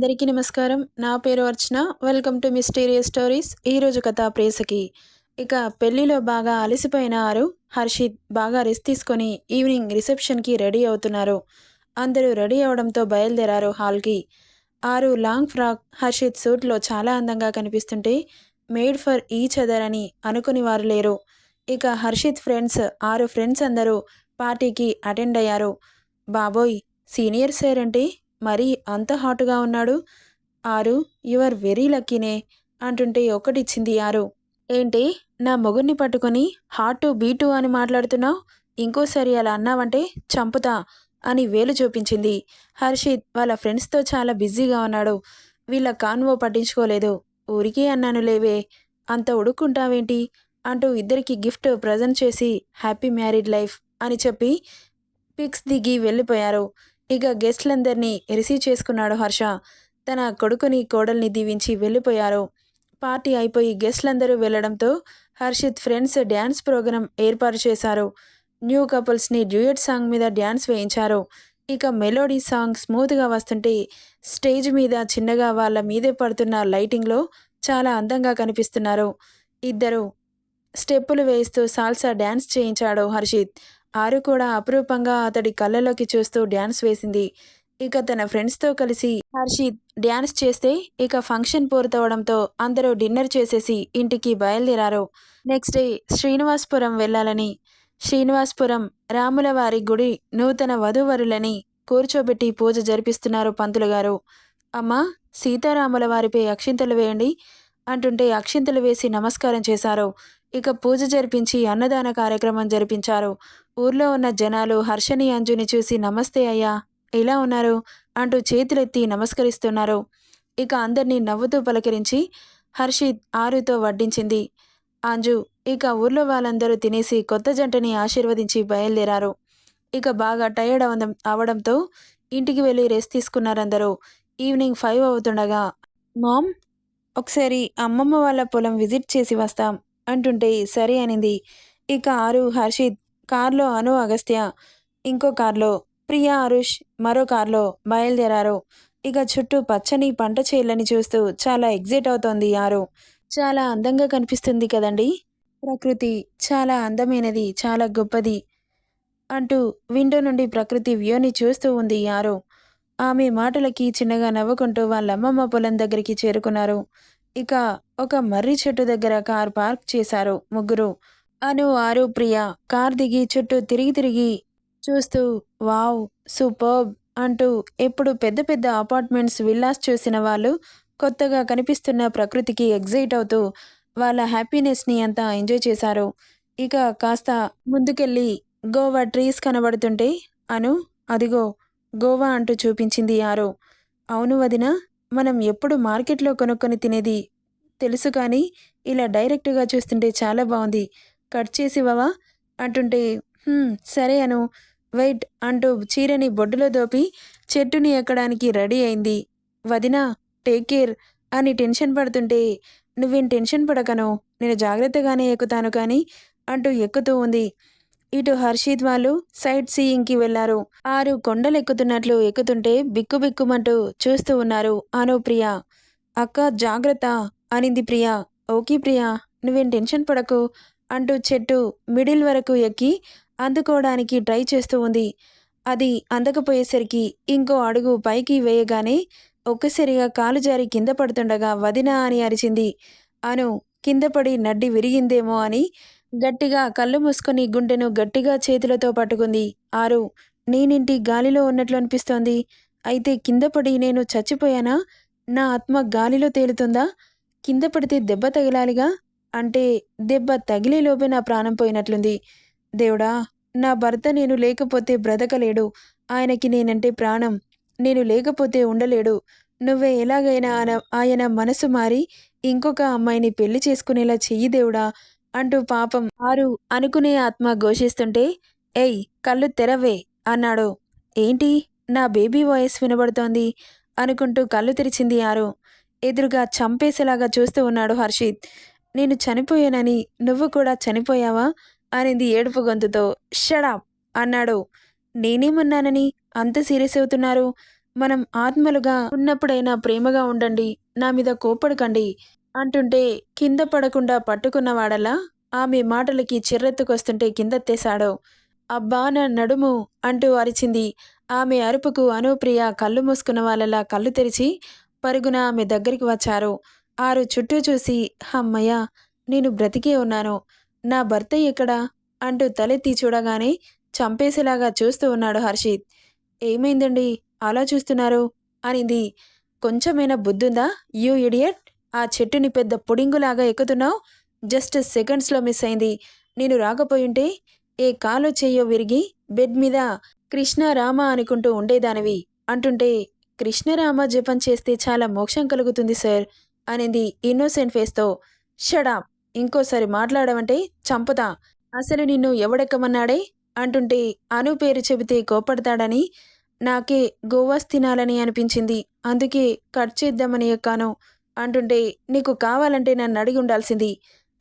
అందరికీ నమస్కారం. నా పేరు Archana. Welcome to mysterious stories. ఈరోజు కథ ప్రేసకి. ఇక పెళ్ళిలో బాగా అలసిపోయిన ఆరు హర్షిత్ బాగా రెస్ట్ తీసుకొని ఈవినింగ్ రిసెప్షన్కి రెడీ అవుతున్నారు. అందరూ రెడీ అవడంతో బయలుదేరారు హాల్కి. ఆరు లాంగ్ ఫ్రాక్ హర్షిత్ సూట్లో చాలా అందంగా కనిపిస్తుంటే మేడ్ ఫర్ ఈచ్ అదర్ అని అనుకుని వారు లేరు. ఇక హర్షిత్ ఫ్రెండ్స్ ఆరు ఫ్రెండ్స్ అందరూ పార్టీకి అటెండ్ అయ్యారు. బాబోయ్ సీనియర్ సార్ అంటే మరీ అంత హాటుగా ఉన్నాడు? ఆరు యువర్ వెరీ లక్కీనే అంటుంటే ఒకటిచ్చింది ఆరు. ఏంటి? నా మొగుడిని పట్టుకొని హాటు బీటు అని మాట్లాడుతున్నావు? ఇంకోసారి అలా అన్నావంటే చంపుతా అని వేలు చూపించింది. హర్షిత్ వాళ్ళ ఫ్రెండ్స్తో చాలా బిజీగా ఉన్నాడు. వీళ్ళ కాన్వో పట్టించుకోలేదు. ఊరికే అన్నాను లేవే. అంత ఉడుక్కుంటావేంటి? అంటూ ఇద్దరికి గిఫ్ట్ ప్రజెంట్ చేసి హ్యాపీ మ్యారీడ్ లైఫ్ అని చెప్పి పిక్స్ దిగి వెళ్ళిపోయారు. ఇక గెస్ట్లందరినీ రిసీవ్ చేసుకున్నాడు హర్ష. తన కొడుకుని కోడల్ని దీవించి వెళ్ళిపోయారు. పార్టీ అయిపోయి గెస్ట్లందరూ వెళ్ళడంతో హర్షిత్ ఫ్రెండ్స్ డ్యాన్స్ ప్రోగ్రాం ఏర్పాటు చేశారు. న్యూ కపుల్స్ని డ్యూయట్ సాంగ్ మీద డ్యాన్స్ వేయించారు. ఇక మెలోడీ సాంగ్ స్మూత్గా వస్తుంటే స్టేజ్ మీద చిన్నగా వాళ్ళ మీదే పడుతున్న లైటింగ్లో చాలా అందంగా కనిపిస్తున్నారు. ఇద్దరు స్టెప్పులు వేస్తూ సాల్సా డ్యాన్స్ చేయించాడు హర్షిత్. ఆరు కూడా అపురూపంగా అతడి కళ్ళలోకి చూస్తూ డ్యాన్స్ వేసింది. ఇక తన ఫ్రెండ్స్తో కలిసి హర్షిత్ డ్యాన్స్ చేస్తే ఇక ఫంక్షన్ పూర్తవడంతో అందరూ డిన్నర్ చేసేసి ఇంటికి బయలుదేరారు. నెక్స్ట్ డే శ్రీనివాస్పురం వెళ్ళాలని శ్రీనివాస్పురం రాముల వారి గుడి నూతన వధూవరులని కూర్చోబెట్టి పూజ జరిపిస్తున్నారు పంతులు గారు. అమ్మా సీతారాముల వారిపై అక్షింతలు వేయండి అంటుంటే అక్షింతలు వేసి నమస్కారం చేశారు. ఇక పూజ జరిపించి అన్నదాన కార్యక్రమం జరిపించారు. ఊర్లో ఉన్న జనాలు హర్షని అంజుని చూసి నమస్తే అయ్యా ఎలా ఉన్నారు? అంటూ చేతులెత్తి నమస్కరిస్తున్నారు. ఇక అందరినీ నవ్వుతూ పలకరించి హర్షిత్ ఆరుతో వడ్డించింది. అంజు ఇక ఊర్లో వాళ్ళందరూ తినేసి కొత్త జంటని ఆశీర్వదించి బయలుదేరారు. ఇక బాగా టైర్డ్ అవ అవడంతో ఇంటికి వెళ్ళి రెస్ట్ తీసుకున్నారందరూ. ఈవినింగ్ ఫైవ్ అవుతుండగా మామ్ ఒకసారి అమ్మమ్మ వాళ్ళ పొలం విజిట్ చేసి వస్తాం అంటుంటే సరే అనింది. ఇక ఆరు హర్షిత్ కార్లో అను అగస్త్య. ఇంకో కార్లో ప్రియా అరుష్. మరో కార్లో బయలుదేరారు. ఇక చుట్టూ పచ్చని పంట చేలని చూస్తూ చాలా ఎగ్జైట్ అవుతోంది ఆరు చాలా అందంగా కనిపిస్తుంది కదండి. ప్రకృతి చాలా అందమైనది చాలా గొప్పది అంటూ విండో నుండి ప్రకృతి వ్యూని చూస్తూ ఉంది ఆరు ఆమె మాటలకి చిన్నగా నవ్వుకుంటూ వాళ్ళ అమ్మమ్మ పొలం దగ్గరికి చేరుకున్నారు. ఇక ఒక మర్రి చెట్టు దగ్గర కార్ పార్క్ చేశారు ముగ్గురు. అను ఆరు ప్రియ. కార్ దిగి చుట్టూ తిరిగి తిరిగి చూస్తూ వావ్ సూపర్బ్ అంటూ ఎప్పుడు పెద్ద పెద్ద అపార్ట్మెంట్స్ విల్లాస్ చూసిన వాళ్ళు కొత్తగా కనిపిస్తున్న ప్రకృతికి ఎగ్జైట్ అవుతూ వాళ్ళ హ్యాపీనెస్ని అంతా ఎంజాయ్ చేశారు. ఇక కాస్త ముందుకెళ్ళి గోవా ట్రీస్ కనబడుతుంటే అను అదిగో గోవా అంటూ చూపించింది ఆరు. అవును వదిన మనం ఎప్పుడు మార్కెట్లో కొనుక్కొని తినేది తెలుసు కానీ ఇలా డైరెక్ట్గా చూస్తుంటే చాలా బాగుంది కట్ చేసివవా అంటుంటే సరే అను. వెయిట్ అంటూ చీరని బొడ్డులో దోపి చెట్టుని ఎక్కడానికి రెడీ అయింది. వదిన టేక్ కేర్ అని టెన్షన్ పడుతుంటే నువ్వేం టెన్షన్ పడకను. నేను జాగ్రత్తగానే ఎక్కుతాను కానీ అంటూ ఎక్కుతూ ఉంది. ఇటు హర్షిత్ వాళ్ళు సైట్ సీయింగ్కి వెళ్ళారు. ఆరు కొండలు ఎక్కుతున్నట్లు ఎక్కుతుంటే బిక్కుబిక్కుమంటూ చూస్తూ ఉన్నారు. అనుప్రియ అక్క జాగ్రత్త అనింది ప్రియా. ఓకే ప్రియా. నువ్వేం టెన్షన్ పడకు. అంటూ చెట్టు మిడిల్ వరకు ఎక్కి అందుకోవడానికి ట్రై చేస్తూ ఉంది. అది అందకపోయేసరికి ఇంకో అడుగు పైకి వేయగానే ఒక్కసారిగా కాలు జారి కింద పడుతుండగా వదినా అని అరిచింది. అను కింద పడి నడ్డి విరిగిందేమో అని గట్టిగా కళ్ళు మూసుకొని గుండెను గట్టిగా చేతులతో పట్టుకుంది. ఆరు నేనింటి గాలిలో ఉన్నట్లు అనిపిస్తోంది. అయితే కింద పడి నేను చచ్చిపోయానా? నా ఆత్మ గాలిలో తేలుతుందా? కింద పడితే దెబ్బ తగిలాలిగా? అంటే దెబ్బ తగిలేలోపే నా ప్రాణం పోయినట్లుంది. దేవుడా నా భర్త నేను లేకపోతే బ్రతకలేడు. ఆయనకి నేనంటే ప్రాణం. నేను లేకపోతే ఉండలేడు. నువ్వే ఎలాగైనా ఆయన- ఆయన మనసు మారి ఇంకొక అమ్మాయిని పెళ్ళి చేసుకునేలా చెయ్యి దేవుడా అంటూ పాపం ఆరు అనుకునే ఆత్మ ఘోషిస్తుంటే ఏయ్ కళ్ళు తెరవే అన్నాడు. ఏంటి? నా బేబీ వాయిస్ వినబడుతోంది అనుకుంటూ కళ్ళు తెరిచింది ఆరు. ఎదురుగా చంపేసేలాగా చూస్తూ ఉన్నాడు హర్షిత్. నేను చనిపోయానని నువ్వు కూడా చనిపోయావా? అనేది ఏడుపు గొంతుతో. షడాప్ అన్నాడు. నేనేమన్నానని? అంత సీరియస్ అవుతున్నారు. మనం ఆత్మలుగా ఉన్నప్పుడైనా ప్రేమగా ఉండండి. నా మీద కోపడకండి అంటుంటే కింద పడకుండా పట్టుకున్నవాడలా ఆమె మాటలకి చిర్రెత్తుకొస్తుంటే కిందెత్తేశాడు. అబ్బా నా నడుము అంటూ అరిచింది. ఆమె అరుపుకు అనుప్రియ కళ్ళు మూసుకున్న వాళ్ళలా కళ్ళు తెరిచి పరుగున ఆమె దగ్గరికి వచ్చారు. ఆరు చుట్టూ చూసి హమ్మయ్యా నేను బ్రతికే ఉన్నాను. నా భర్త ఎక్కడా? అంటూ తలెత్తి చూడగానే చంపేసేలాగా చూస్తూ ఉన్నాడు హర్షిత్. ఏమైందండి? అలా చూస్తున్నారు? అనింది. కొంచెమైనా బుద్ధుందా యూ ఇడియట్? ఆ చెట్టుని పెద్ద పుడింగులాగా ఎక్కుతున్నావు? జస్ట్ సెకండ్స్లో మిస్ అయింది. నేను రాకపోయుంటే ఏ కాలో చెయ్యో విరిగి బెడ్ మీద కృష్ణరామ అనుకుంటూ ఉండేదానివి. అంటుంటే కృష్ణరామ జపం చేస్తే చాలా మోక్షం కలుగుతుంది సార్. అనింది ఇన్నోసెంట్ ఫేస్తో. షడా ఇంకోసారి మాట్లాడమంటే చంపుతా. అసలు నిన్ను ఎవడెక్కమన్నాడే? అంటుంటే అను పేరు చెబితే కోపడతాడని నాకే గోవాస్ తినాలని అనిపించింది. అందుకే కట్ చేద్దామని ఎక్కాను. అంటుంటే నీకు కావాలంటే నన్ను అడిగి ఉండాల్సింది.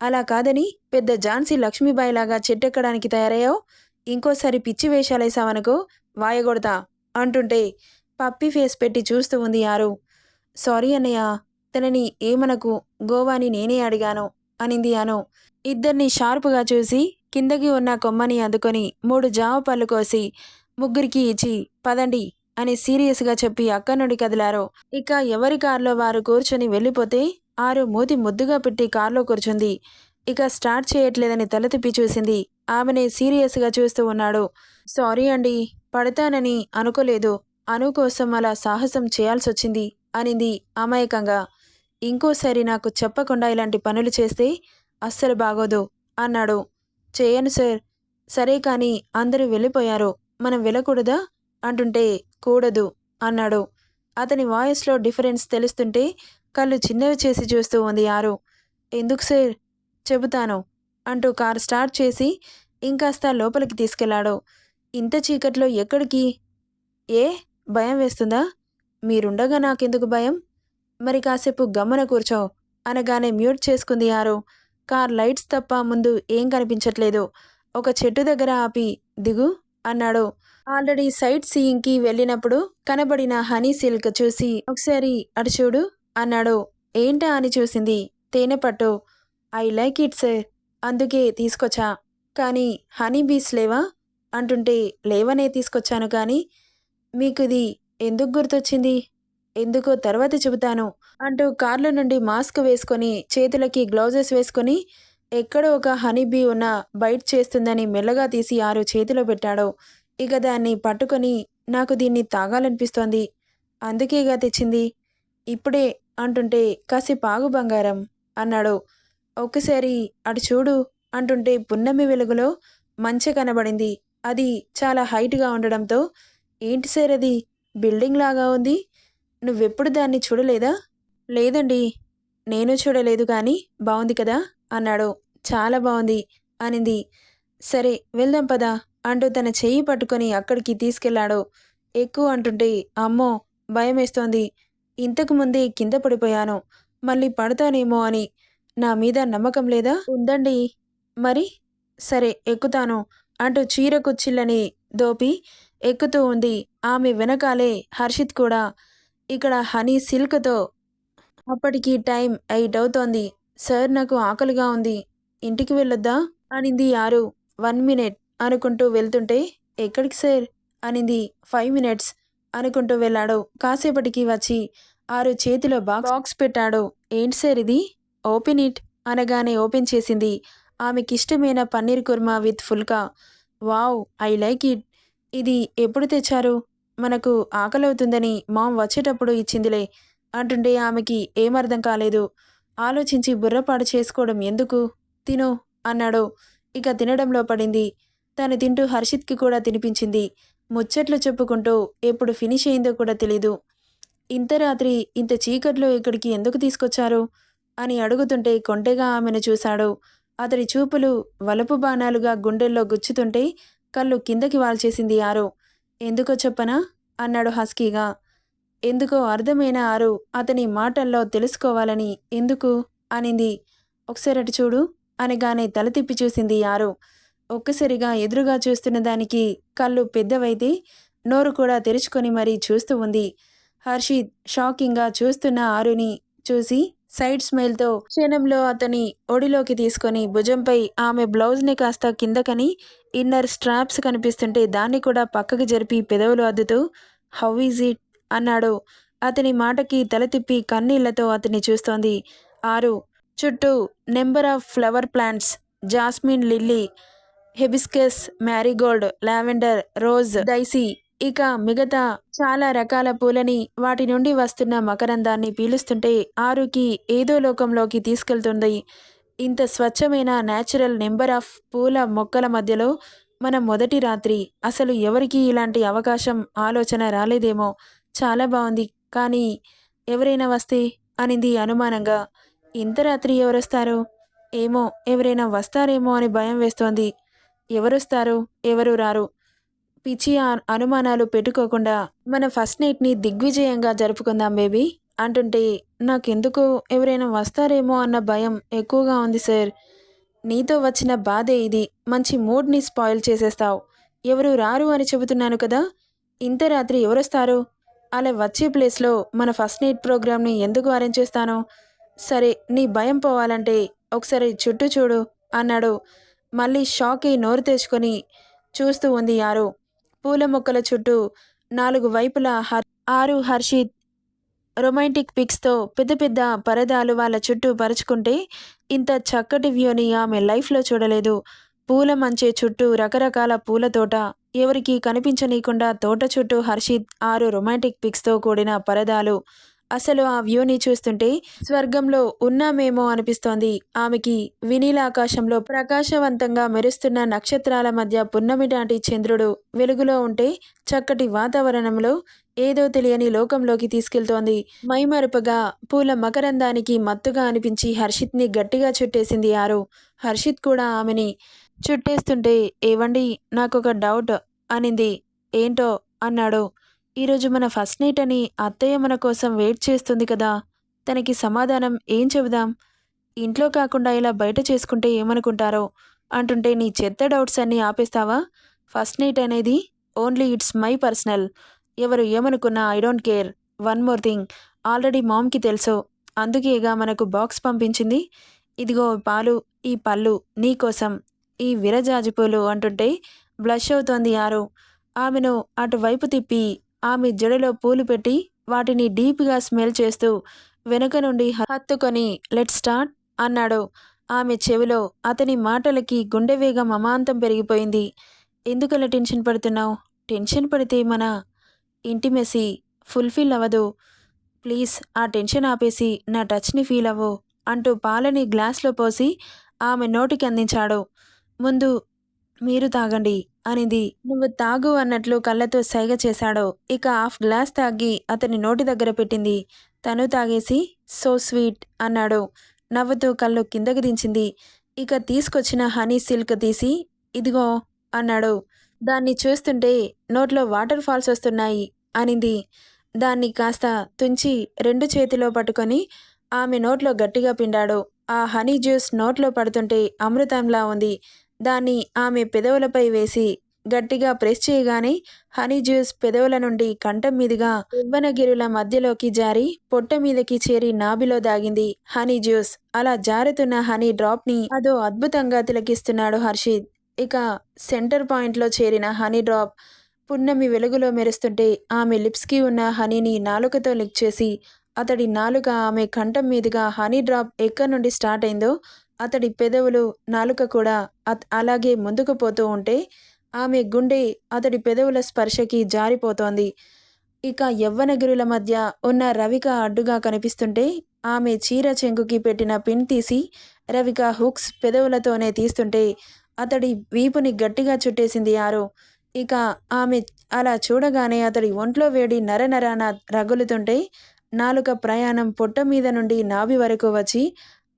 అలా కాదని పెద్ద ఝాన్సీ లక్ష్మీబాయిలాగా చెట్టెక్కడానికి తయారయ్యావు? ఇంకోసారి పిచ్చి వేషాలేసావనుకో వాయగొడతా. అంటుంటే పప్పి ఫేస్ పెట్టి చూస్తూ ఉంది యారు సారీ అన్నయ్య తనని ఏమనకు? గోవాని నేనే అడిగాను అనింది అను. ఇద్దరిని షార్పుగా చూసి కిందకి ఉన్న కొమ్మని అందుకొని మూడు జామ పళ్ళు కోసి ముగ్గురికి ఇచ్చి పదండి అని సీరియస్గా చెప్పి అక్కడి నుండి కదిలారు. ఇక ఎవరి కారులో వారు కూర్చొని వెళ్ళిపోతే ఆరు మూతి ముద్దుగా పెట్టి కారులో కూర్చుంది. ఇక స్టార్ట్ చేయట్లేదని తల తిప్పి చూసింది. ఆమెనే సీరియస్గా చూస్తూ ఉన్నాడు. సారీ అండి పడతానని అనుకోలేదు. అను కోసం అలా సాహసం చేయాల్సొచ్చింది అనింది అమాయకంగా. ఇంకోసారి నాకు చెప్పకుండా ఇలాంటి పనులు చేస్తే అస్సలు బాగోదు అన్నాడు. చేయను సార్. సరే కానీ అందరూ వెళ్ళిపోయారు. మనం వెళ్ళకూడదా? అంటుంటే కూడదు అన్నాడు. అతని వాయిస్లో డిఫరెన్స్ తెలుస్తుంటే కళ్ళు చిన్నవి చేసి చూస్తూ ఉంది ఆరు. ఎందుకు సార్? చెబుతాను అంటూ కారు స్టార్ట్ చేసి ఇంకాస్త లోపలికి తీసుకెళ్ళాడు. ఇంత చీకట్లో ఎక్కడికి? ఏ? భయం వేస్తుందా? మీరుండగా నాకెందుకు భయం? మరి కాసేపు గమ్మన కూర్చో. అనగానే మ్యూట్ చేసుకుంది ఆరు కార్ లైట్స్ తప్ప ముందు ఏం కనిపించట్లేదు. ఒక చెట్టు దగ్గర ఆపి దిగు అన్నాడు. ఆల్రెడీ సైట్ సీయింగ్కి వెళ్ళినప్పుడు కనబడిన హనీ సిల్క్ చూసి ఒకసారి అటు చూడు అన్నాడు. ఏంటా అని చూసింది. తేనె పట్టు. I like it sir. అందుకే తీసుకొచ్చా. కానీ హనీ బీస్ లేవా? అంటుంటే లేవనే తీసుకొచ్చాను కానీ మీకు ఇది ఎందుకు గుర్తొచ్చింది? ఎందుకో తర్వాత చెబుతాను అంటూ కార్లో నుండి మాస్క్ వేసుకొని చేతులకి గ్లౌజెస్ వేసుకొని ఎక్కడో ఒక హనీ బీ ఉన్న బైట్ చేస్తుందని మెల్లగా తీసి ఆరు చేతిలో పెట్టాడు. ఇక దాన్ని పట్టుకొని నాకు దీన్ని తాగాలనిపిస్తోంది. అందుకేగా తెచ్చింది. ఇప్పుడే అంటుంటే కాసేపాగు బంగారం అన్నాడు. ఒక్కసారి అటు చూడు అంటుంటే పున్నమి వెలుగులో మంచె కనబడింది. అది చాలా హైట్గా ఉండడంతో ఏంటి సార్ అది? బిల్డింగ్ లాగా ఉంది. నువ్వెప్పుడు దాన్ని చూడలేదా? లేదండి. నేను చూడలేదు కానీ బాగుంది కదా? అన్నాడు. చాలా బాగుంది అనింది. సరే వెళ్దాం పదా అంటూ తన చెయ్యి పట్టుకొని అక్కడికి తీసుకెళ్ళాడు ఎక్కువ అంటుంటే అమ్మో భయమేస్తోంది. ఇంతకు ముందే కింద పడిపోయాను. మళ్ళీ పడతానేమో అని. నా మీద నమ్మకం లేదా? ఉందండి. మరి? సరే ఎక్కుతాను అంటూ చీర కుచ్చిళ్ళని దోపి ఎక్కుతూ ఉంది. ఆమె వెనకాలే హర్షిత్ కూడా ఇక్కడ హనీ సిల్క్తో అప్పటికి టైం ఎయిట్ అవుతోంది. సార్ నాకు ఆకలిగా ఉంది. ఇంటికి వెళ్ళొద్దా? అనింది ఆరు వన్ మినిట్ అనుకుంటూ వెళ్తుంటే ఎక్కడికి సార్? అనింది. ఫైవ్ మినిట్స్ అనుకుంటూ వెళ్ళాడు. కాసేపటికి వచ్చి ఆరు చేతిలో బాక్స్ బాక్స్ పెట్టాడు. ఏంటి సార్ ఇది? ఓపెన్ ఇట్ అనగానే ఓపెన్ చేసింది. ఆమెకిష్టమైన paneer korma with phulka. Wow I like it. ఇది ఎప్పుడు తెచ్చారు? మనకు ఆకలవుతుందని మామ్ వచ్చేటప్పుడు ఇచ్చిందిలే అంటుండే ఆమెకి ఏమర్థం కాలేదు. ఆలోచించి బుర్రపాడు చేసుకోవడం ఎందుకు? తిను అన్నాడు. ఇక తినడంలో పడింది. తను తింటూ హర్షిత్కి కూడా తినిపించింది. ముచ్చట్లు చెప్పుకుంటూ ఎప్పుడు ఫినిష్ అయిందో కూడా తెలీదు. ఇంత రాత్రి ఇంత చీకట్లో ఇక్కడికి ఎందుకు తీసుకొచ్చారు? అని అడుగుతుంటే కొంటెగా ఆమెను చూశాడు. అతడి చూపులు వలపు బాణాలుగా గుండెల్లో గుచ్చుతుంటే కళ్ళు కిందకి వాల్చేసింది ఆరు. ఎందుకో చెప్పనా? అన్నాడు హస్కీగా. ఎందుకో అర్థమైన ఆరు అతని మాటల్లో తెలుసుకోవాలని ఎందుకు? అనింది. ఒకసారి అటు చూడు అనగానే తల తిప్పి చూసింది ఆరు. ఒక్కసారిగా ఎదురుగా చూస్తున్న దానికి కళ్ళు పెద్దవైతే నోరు కూడా తెరుచుకొని మరీ చూస్తూ ఉంది. హర్షిత్ షాకింగ్గా చూస్తున్న ఆరుని చూసి సైడ్ స్మైల్తో క్షణంలో అతని ఒడిలోకి తీసుకొని భుజంపై ఆమె బ్లౌజ్ని కాస్త కిందకని ఇన్నర్ స్ట్రాప్స్ కనిపిస్తుంటే దాన్ని కూడా పక్కకి జరిపి పెదవులు అద్దుతూ హౌ ఈజ్ ఇట్? అన్నాడు. అతని మాటకి తల తిప్పి కన్నీళ్ళతో అతన్ని చూస్తోంది. ఆరు. చుట్టూ number of flower plants jasmine lily hibiscus marigold lavender rose daisy ఇక మిగతా చాలా రకాల పూలని వాటి నుండి వస్తున్న మకరందాన్ని పీలుస్తుంటే ఆరుకి ఏదో లోకంలోకి తీసుకెళ్తుంది. ఇంత స్వచ్ఛమైన న్యాచురల్ నెంబర్ ఆఫ్ పూల మొక్కల మధ్యలో మన మొదటి రాత్రి. అసలు ఎవరికి ఇలాంటి అవకాశం ఆలోచన రాలేదేమో. చాలా బాగుంది. కానీ ఎవరైనా వస్తే? అనింది అనుమానంగా. ఇంత రాత్రి ఎవరొస్తారు? ఏమో ఎవరైనా వస్తారేమో అని భయం వేస్తోంది. ఎవరొస్తారు? ఎవరు రారు? పిచ్చి అనుమానాలు పెట్టుకోకుండా మన ఫస్ట్ నైట్ని దిగ్విజయంగా జరుపుకుందాం బేబీ. అంటుంటే నాకెందుకు? ఎవరైనా వస్తారేమో అన్న భయం ఎక్కువగా ఉంది సార్. నీతో వచ్చిన బాధే ఇది. మంచి మూడ్ని స్పాయిల్ చేసేస్తావు. ఎవరు రారు అని చెబుతున్నాను కదా? ఇంత రాత్రి ఎవరొస్తారు? అలా వచ్చే ప్లేస్లో మన ఫస్ట్ నైట్ ప్రోగ్రామ్ని ఎందుకు అరేంజ్ చేస్తాను? సరే నీ భయం పోవాలంటే ఒకసారి చుట్టూ చూడు అన్నాడు. మళ్ళీ షాక్ అయి నోరు తెచ్చుకొని చూస్తూ ఉంది యారో. పూల మొక్కల చుట్టూ నాలుగు వైపులా హర్ ఆరు హర్షిత్ రొమాంటిక్ పిక్స్తో పెద్ద పెద్ద పరదాలు వాళ్ళ చుట్టూ పరుచుకుంటే ఇంత చక్కటి వ్యూని ఆమె లైఫ్లో చూడలేదు. పూల మంచే చుట్టూ రకరకాల పూల తోట ఎవరికి కనిపించనీయకుండా తోట చుట్టూ హర్షిత్ ఆరు రొమాంటిక్ పిక్స్తో కూడిన పరదాలు అసలు ఆ వ్యూని చూస్తుంటే స్వర్గంలో ఉన్నామేమో అనిపిస్తోంది. ఆమెకి వినీల ఆకాశంలో ప్రకాశవంతంగా మెరుస్తున్న నక్షత్రాల మధ్య పున్నమిటాంటి చంద్రుడు వెలుగులో ఉంటే చక్కటి వాతావరణంలో ఏదో తెలియని లోకంలోకి తీసుకెళ్తోంది. మైమరుపుగా పూల మకరందానికి మత్తుగా అనిపించి హర్షిత్ని గట్టిగా చుట్టేసింది ఆరు. హర్షిత్ కూడా ఆమెని చుట్టేస్తుంటే ఏవండి నాకొక డౌట్ అనింది. ఏంటో? అన్నాడు. ఈరోజు మన ఫస్ట్ నైట్ అని అత్తయ్య మన కోసం వెయిట్ చేస్తుంది కదా తనకి సమాధానం ఏం చెబుదాం? ఇంట్లో కాకుండా ఇలా బయట చేసుకుంటే ఏమనుకుంటారో అంటుంటే నీ చెత్త డౌట్స్ అన్నీ ఆపేస్తావా? ఫస్ట్ నైట్ అనేది ఓన్లీ ఇట్స్ మై పర్సనల్. ఎవరు ఏమనుకున్నా I don't care. One more thing. Already మామ్కి తెలుసు. అందుకేగా మనకు బాక్స్ పంపించింది. ఇదిగో పాలు ఈ పళ్ళు నీకోసం ఈ విరజాజిపూలు అంటుంటే బ్లష్ అవుతోంది యారు. ఆమెను అటువైపు తిప్పి ఆమె జడలో పూలు పెట్టి వాటిని డీప్గా స్మెల్ చేస్తూ వెనుక నుండి హత్తుకొని లెట్ స్టార్ట్ అన్నాడు. ఆమె చెవిలో అతని మాటలకి గుండె వేగం అమాంతం పెరిగిపోయింది. ఎందుకలా టెన్షన్ పడుతున్నావు? టెన్షన్ పడితే మన ఇంటిమెసి ఫుల్ఫిల్ అవ్వదు. ప్లీజ్ ఆ టెన్షన్ ఆపేసి నా టచ్ని ఫీల్ అవ్వు అంటూ పాలని గ్లాస్లో పోసి ఆమె నోటికి అందించాడు. ముందు మీరు తాగండి అనింది. నువ్వు తాగు అన్నట్లు కళ్ళతో సైగ చేశాడు. ఇక హాఫ్ గ్లాస్ తాగి అతని నోటి దగ్గర పెట్టింది. తను తాగేసి సో స్వీట్ అన్నాడు. నవ్వుతూ కళ్ళు కిందకి దించింది. ఇక తీసుకొచ్చిన హనీ సిల్క్ తీసి ఇదిగో అన్నాడు. దాన్ని చూస్తుంటే నోట్లో వాటర్ ఫాల్స్ వస్తున్నాయి అనింది. దాన్ని కాస్త తుంచి రెండు చేతిలో పట్టుకొని ఆమె నోట్లో గట్టిగా పిండాడు. ఆ హనీ జ్యూస్ నోట్లో పడుతుంటే అమృతంలా ఉంది. దాన్ని ఆమె పెదవులపై వేసి గట్టిగా ప్రెస్ చేయగానే హనీ జ్యూస్ పెదవుల నుండి కంఠం మీదుగా యవ్వనగిరుల మధ్యలోకి జారి పొట్ట మీదకి చేరి నాభిలో దాగింది హనీ జ్యూస్. అలా జారుతున్న హనీ డ్రాప్ని అదో అద్భుతంగా తిలకిస్తున్నాడు హర్షిత్. ఇక సెంటర్ పాయింట్లో చేరిన హనీ డ్రాప్ పున్నమి వెలుగులో మెరుస్తుంటే ఆమె లిప్స్కి ఉన్న హనీని నాలుకతో లిక్ చేసి అతడి నాలుక ఆమె కంఠం మీదుగా హనీ డ్రాప్ ఎక్కడి నుండి స్టార్ట్ అయిందో అతడి పెదవులు నాలుక కూడా అత్ అలాగే ముందుకు పోతూ ఉంటే ఆమె గుండె అతడి పెదవుల స్పర్శకి జారిపోతోంది. ఇక యవ్వనగిరుల మధ్య ఉన్న రవిక అడ్డుగా కనిపిస్తుంటే ఆమె చీర చెంగుకి పెట్టిన పిన్ తీసి రవిక హుక్స్ పెదవులతోనే తీస్తుంటే అతడి వీపుని గట్టిగా చుట్టేసింది ఆరు. ఇక ఆమె అలా చూడగానే అతడి ఒంట్లో వేడి నరనరాన రగులుతుంటే నాలుక ప్రయాణం పొట్ట మీద నుండి నాభి వరకు వచ్చి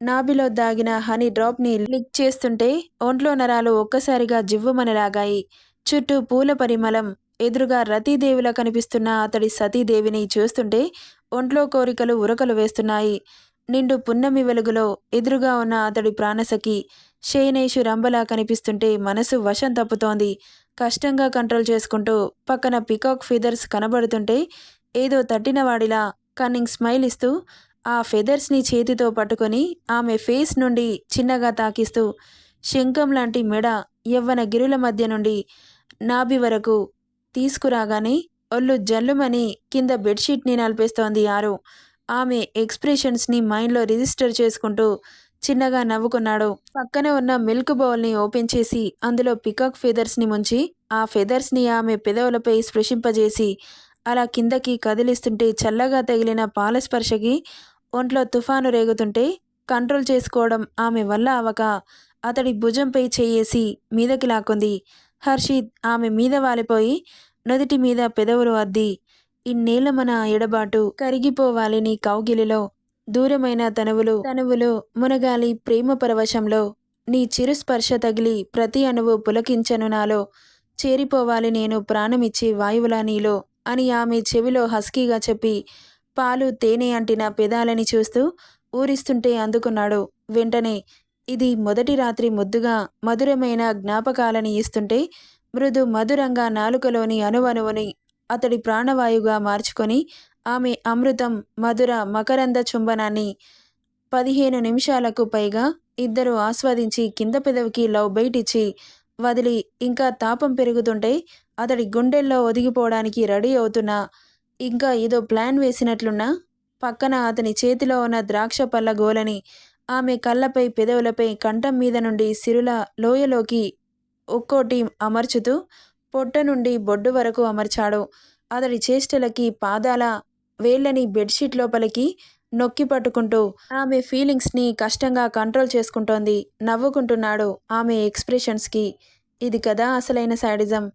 నాభిలో దాగిన హనీ డ్రాప్ని లిక్ చేస్తుంటే ఒంట్లో నరాలు ఒక్కసారిగా జివ్వుమనలాగాయి. చుట్టూ పూల పరిమళం. ఎదురుగా రతీదేవిలా కనిపిస్తున్న అతడి సతీదేవిని చూస్తుంటే ఒంట్లో కోరికలు ఉరకలు వేస్తున్నాయి. నిండు పున్నమి వెలుగులో ఎదురుగా ఉన్న అతడి ప్రాణసఖి శయనేషు రంబలా కనిపిస్తుంటే మనసు వశం తప్పుతోంది. కష్టంగా కంట్రోల్ చేసుకుంటూ పక్కన పికాక్ ఫీదర్స్ కనబడుతుంటే ఏదో తట్టినవాడిలా కన్నింగ్ స్మైల్ ఇస్తూ ఆ ఫెదర్స్ని చేతితో పట్టుకొని ఆమె ఫేస్ నుండి చిన్నగా తాకిస్తూ శంఖం లాంటి మెడ యవ్వన గిరుల మధ్య నుండి నాభి వరకు తీసుకురాగానే ఒళ్ళు జల్లుమని కింద బెడ్షీట్ని నలిపేస్తోంది ఆరు ఆమె ఎక్స్ప్రెషన్స్ని మైండ్లో రిజిస్టర్ చేసుకుంటూ చిన్నగా నవ్వుకున్నాడు. పక్కన ఉన్న మిల్క్ బౌల్ని ఓపెన్ చేసి అందులో పికాక్ ఫెదర్స్ని ముంచి ఆ ఫెదర్స్ని ఆమె పెదవులపై స్పృశింపజేసి అలా కిందకి కదిలిస్తుంటే చల్లగా తగిలిన పాలస్పర్శకి ఒంట్లో తుఫాను రేగుతుంటే కంట్రోల్ చేసుకోవడం ఆమె వల్ల అవక. అతడి భుజంపై చేయేసి మీదకి లాక్కుంది. హర్షిత్ ఆమె మీద వాలిపోయి నుదుటి మీద పెదవులు అద్ది. ఇన్నేళ్ళ మన ఎడబాటు కరిగిపోవాలి నీ కౌగిలిలో. దూరమైన తనువులు తనువులు మునగాలి ప్రేమ పరవశంలో. నీ చిరుస్పర్శ తగిలి ప్రతి అణువు పులకించను నాలో. చేరిపోవాలి నేను ప్రాణమిచ్చి వాయువులా నీలో అని ఆమె చెవిలో హస్కీగా చెప్పి పాలు తేనె అంటిన పెదాలని చూస్తూ ఊరిస్తుంటే అందుకున్నాడు. వెంటనే ఇది మొదటి రాత్రి ముద్దుగా మధురమైన జ్ఞాపకాలని ఇస్తుంటే మృదు మధురంగా నాలుకలోని అణువణువుని అతడి ప్రాణవాయుగా మార్చుకొని ఆమె అమృతం మధుర మకరంద చుంబనాన్ని పదిహేను నిమిషాలకు పైగా ఇద్దరు ఆస్వాదించి కింద పెదవికి లవ్ బయటిచ్చి వదిలి ఇంకా తాపం పెరుగుతుంటే అతడి గుండెల్లో ఒదిగిపోవడానికి రెడీ అవుతున్నా ఇంకా ఏదో ప్లాన్ వేసినట్లున్నా పక్కన అతని చేతిలో ఉన్న ద్రాక్ష పళ్ళ గోలని ఆమె కళ్ళపై పెదవులపై కంఠం మీద నుండి సిరుల లోయలోకి ఒక్కోటి అమర్చుతూ పొట్ట నుండి బొడ్డు వరకు అమర్చాడు. అతడి చేష్టలకి పాదాల వేళ్ళని బెడ్షీట్ లోపలికి నొక్కి పట్టుకుంటూ ఆమె ఫీలింగ్స్ని కష్టంగా కంట్రోల్ చేసుకుంటోంది నవ్వుకుంటున్నాడు ఆమె ఎక్స్ప్రెషన్స్కి. ఇది కదా అసలైన శాడిజం.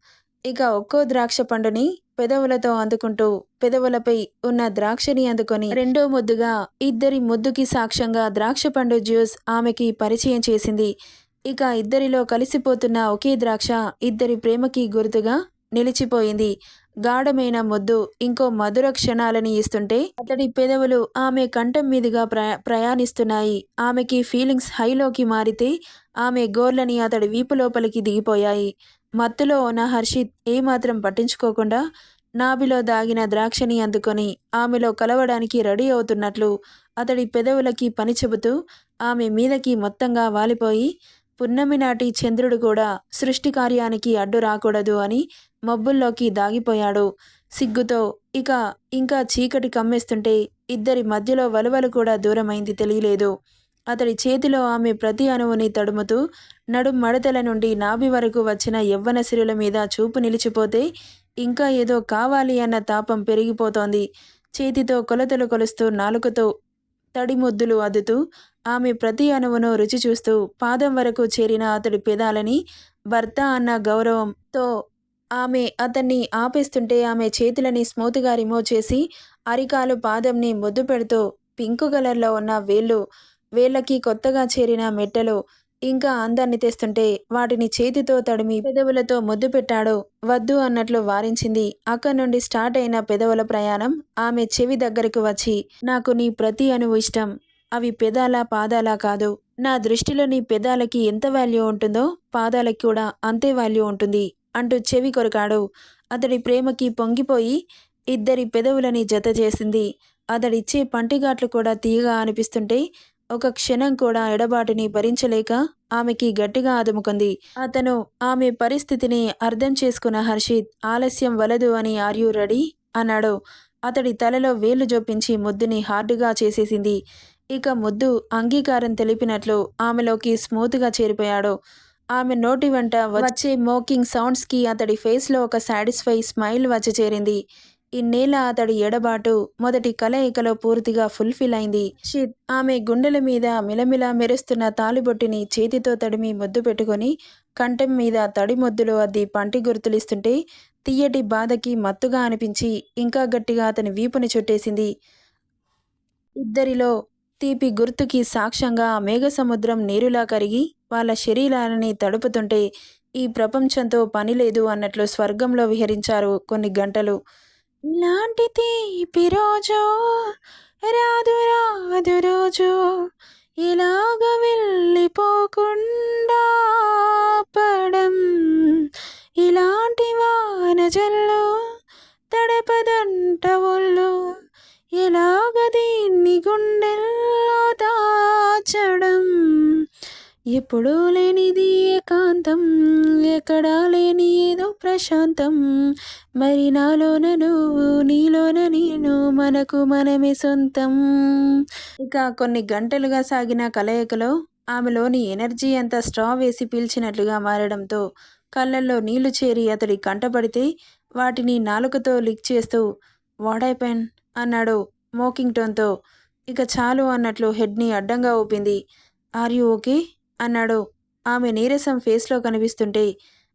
ఇక ఒక్కో ద్రాక్ష పండుని పెదవులతో అందుకుంటూ పెదవులపై ఉన్న ద్రాక్షని అందుకొని రెండో ముద్దుగా ఇద్దరి ముద్దుకి సాక్ష్యంగా ద్రాక్ష పండు జ్యూస్ ఆమెకి పరిచయం చేసింది. ఇక ఇద్దరిలో కలిసిపోతున్న ఒకే ద్రాక్ష ఇద్దరి ప్రేమకి గుర్తుగా నిలిచిపోయింది. గాఢమైన ముద్దు ఇంకో మధుర క్షణాలని ఇస్తుంటే అతడి పెదవులు ఆమె కంఠం మీదుగా ప్రయాణిస్తున్నాయి. ఆమెకి ఫీలింగ్స్ హైలోకి మారితే ఆమె గోర్లని అతడి వీపు లోపలికి దిగిపోయాయి. మత్తులో ఉన్న హర్షిత్ ఏమాత్రం పట్టించుకోకుండా నాభిలో దాగిన ద్రాక్షని అందుకొని ఆమెలో కలవడానికి రెడీ అవుతున్నట్లు అతడి పెదవులకి పని చెబుతూ ఆమె మీదకి మొత్తంగా వాలిపోయి పున్నమి నాటి చంద్రుడు కూడా సృష్టి కార్యానికి అడ్డు రాకూడదు అని మబ్బుల్లోకి దాగిపోయాడు. సిగ్గుతో ఇక ఇంకా చీకటి కమ్మేస్తుంటే ఇద్దరి మధ్యలో వలువలు కూడా దూరమైంది తెలియలేదు. అతడి చేతిలో ఆమె ప్రతి అణువుని తడుముతూ నడుం మడతల నుండి నాభి వరకు వచ్చిన యవ్వన సిరుల మీద చూపు నిలిచిపోతే ఇంకా ఏదో కావాలి అన్న తాపం పెరిగిపోతోంది. చేతితో కొలతలు కొలుస్తూ నాలుకతో తడి ముద్దులు అద్దుతూ ఆమె ప్రతి అణువును రుచి చూస్తూ పాదం వరకు చేరిన అతడి పెదాలని భర్త అన్న గౌరవంతో ఆమె అతన్ని ఆపేస్తుంటే ఆమె చేతులని స్మూత్గా రిమూవ్ చేసి అరికాలు పాదంని ముద్దు పెడుతూ పింక్ కలర్లో ఉన్న వేళ్ళు వేళ్ళకి కొత్తగా చేరిన మెట్టలో ఇంకా అందాన్ని తెస్తుంటే వాటిని చేతితో తడిమి పెదవులతో ముద్దు పెట్టాడు. వద్దు అన్నట్లు వారించింది. అక్కడి నుండి స్టార్ట్ అయిన పెదవుల ప్రయాణం ఆమె చెవి దగ్గరకు వచ్చి నాకు నీ ప్రతి అణువు ఇష్టం. అవి పెదాలా పాదాల కాదు. నా దృష్టిలో నీ పెదాలకి ఎంత వాల్యూ ఉంటుందో పాదాలకి కూడా అంతే వాల్యూ ఉంటుంది అంటూ చెవి కొరకాడు. అతడి ప్రేమకి పొంగిపోయి ఇద్దరి పెదవులని జత చేసింది. అతడిచ్చే పంటిగాట్లు కూడా తీయగా అనిపిస్తుంటే ఒక క్షణం కూడా ఎడబాటుని భరించలేక ఆమెకి గట్టిగా అదుముకుంది. అతను ఆమె పరిస్థితిని అర్థం చేసుకున్న హర్షిత్ ఆలస్యం వలదు అని ఆర్యూ రెడీ? అన్నాడు. అతడి తలలో వేలు జొప్పించి ముద్దుని హార్డుగా చేసేసింది. ఇక ముద్దు అంగీకారం తెలిపినట్లు ఆమెలోకి స్మూత్గా చేరిపోయాడు. ఆమె నోటి వెంట వచ్చే మోకింగ్ సౌండ్స్కి అతడి ఫేస్లో ఒక సాటిస్ఫై స్మైల్ వచ్చి చేరింది. ఇన్నేళ్ళ అతడి ఎడబాటు మొదటి కలయికలో పూర్తిగా ఫుల్ఫిల్ అయింది. షిద్ ఆమె గుండెల మీద మిలమిలా మెరుస్తున్న తాలిబొట్టిని చేతితో తడిమి ముద్దు పెట్టుకొని కంఠం మీద తడి ముద్దులు అద్ది పంటి గుర్తులిస్తుంటే తీయటి బాధకి మత్తుగా అనిపించి ఇంకా గట్టిగా అతని వీపుని చుట్టేసింది. ఇద్దరిలో తీపి గుర్తుకి సాక్ష్యంగా మేఘ మేఘసముద్రం నీరులా కరిగి వాళ్ళ శరీరాలని తడుపుతుంటే ఈ ప్రపంచంతో పని లేదు అన్నట్లు స్వర్గంలో విహరించారు కొన్ని గంటలు. లాంటి తీపి రోజు రాదు రాదు రోజు. ఇలాగ వెళ్ళిపోకుండా పడం. ఇలాంటి వాన జల్లు తడపదంట ఒళ్ళు ఇలాగ దీన్ని గుండెల్లో దాచడం. ఎప్పుడూ లేనిది ఏకాంతం ఎక్కడా లేని ఏదో ప్రశాంతం. మరి నాలోన నువ్వు నీలోన నేను మనకు మనమే సొంతం. ఇక కొన్ని గంటలుగా సాగిన కలయికలో ఆమెలోని ఎనర్జీ అంతా స్ట్రా వేసి పీల్చినట్లుగా మారడంతో కళ్ళల్లో నీళ్ళు చేరి అతడి కంటపడితే వాటిని నాలుకతో లిక్ చేస్తూ వాడైపెన్ అన్నాడు మోకింగ్ టోన్తో ఇక చాలు అన్నట్లు హెడ్ని అడ్డంగా ఊపింది. Are you okay? అన్నాడు. ఆమె నీరసం ఫేస్లో కనిపిస్తుంటే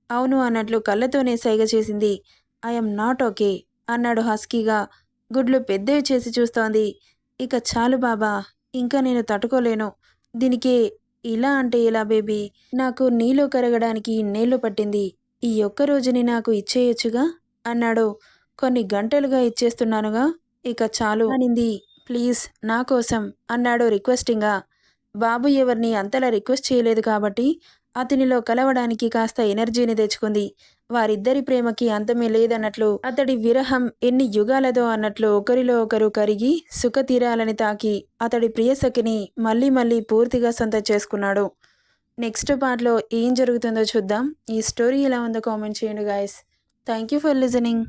అవును అన్నట్లు కళ్ళతోనే సైగ చేసింది. ఐఎమ్ నాట్ ఓకే అన్నాడు హస్కీగా. గుడ్లు పెద్దవి చేసి చూస్తోంది. ఇక చాలు బాబా ఇంకా నేను తట్టుకోలేను. దీనికే ఇలా అంటే ఇలా బేబీ? నాకు నీలో కరగడానికి ఇన్నేళ్ళు పట్టింది. ఈ ఒక్క రోజుని నాకు ఇచ్చేయొచ్చుగా? అన్నాడు. కొన్ని గంటలుగా ఇచ్చేస్తున్నానుగా? ఇక చాలు అనింది. ప్లీజ్ నా కోసం అన్నాడు రిక్వెస్టింగ్గా. బాబు ఎవరిని అంతలా రిక్వెస్ట్ చేయలేదు కాబట్టి అతనిలో కలవడానికి కాస్త ఎనర్జీని తెచ్చుకుంది. వారిద్దరి ప్రేమకి అంతమే లేదన్నట్లు అతడి విరహం ఎన్ని యుగాలదో అన్నట్లు ఒకరిలో ఒకరు కరిగి సుఖతీరాలని తాకి అతడి ప్రియసఖిని మళ్ళీ మళ్ళీ పూర్తిగా సొంత చేసుకున్నాడు. నెక్స్ట్ పార్ట్లో ఏం జరుగుతుందో చూద్దాం. ఈ స్టోరీ ఎలా ఉందో కామెంట్ చేయండి guys thank you for listening